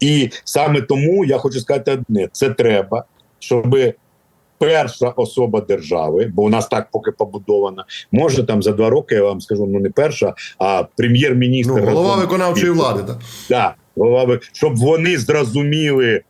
І саме тому я хочу сказати одне: це треба, щоб перша особа держави, бо у нас так поки побудована, може там за два роки я вам скажу, ну не перша, а прем'єр-міністр Ну, голова виконавчої влади, так. Да, голова, щоб вони зрозуміли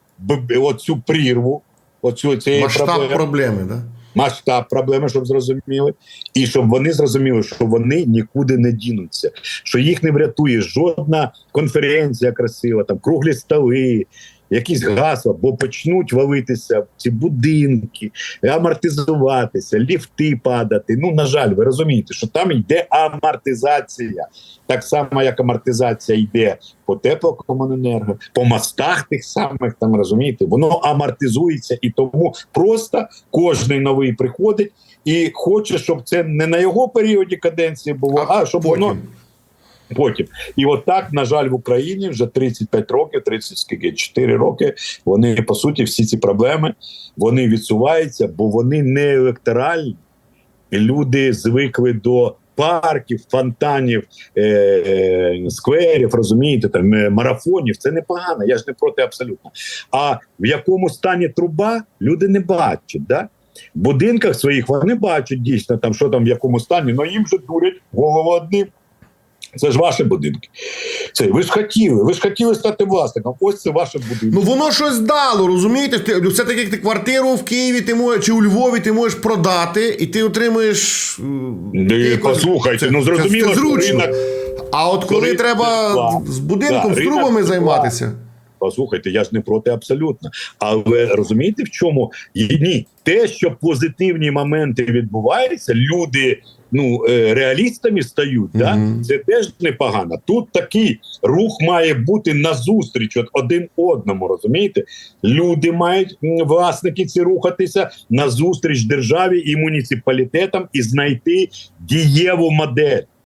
оцю прірву, оцю цієї Масштаб проблеми проблеми, так? Масштаб проблеми, щоб зрозуміли, і щоб вони зрозуміли, що вони нікуди не дінуться, що їх не врятує жодна конференція красива, там круглі столи. Якісь гасла, бо почнуть валитися ці будинки, амортизуватися, ліфти падати. Ну на жаль, ви розумієте, що там йде амортизація, так само як амортизація йде по теплокомуненерго, по мостах тих самих там розумієте, воно амортизується, і тому просто кожний новий приходить і хоче, щоб це не на його періоді каденції було, а, щоб воно потім. І от так, на жаль, в Україні вже 35 років, 30 скільки 4 роки. Вони по суті всі ці проблеми вони відсуваються, бо вони не електоральні. Люди звикли до парків, фонтанів, е, е, скверів, розумієте, там е, марафонів. Це непогано. Я ж не проти абсолютно. А в якому стані труба люди не бачать. Да? В будинках своїх вони бачать дійсно там, що там в якому стані, але їм же дурять голову одним. Це ж ваші будинки. Це ви ж хотіли, ви ж хотіли стати власником. Ось це ваше будинки. Ну воно щось дало, розумієте? Ти, все таки як ти квартиру в Києві ти можеш, чи у Львові ти можеш продати, і ти Ну, якось- послухайте, ну, зрозуміло, це це зручно. ринок- А от коли коли треба з будинком, Да, з трубами тепла. займатися. Послухайте, я ж не проти абсолютно. Але розумієте, в чому ні, те, що позитивні моменти відбуваються, люди ну е, реалістами стають. Да? Це теж непогано. Тут такий рух має бути назустріч от один одному. Розумієте? Люди мають власники ці рухатися назустріч державі і муніципалітетам і знайти дієву модель.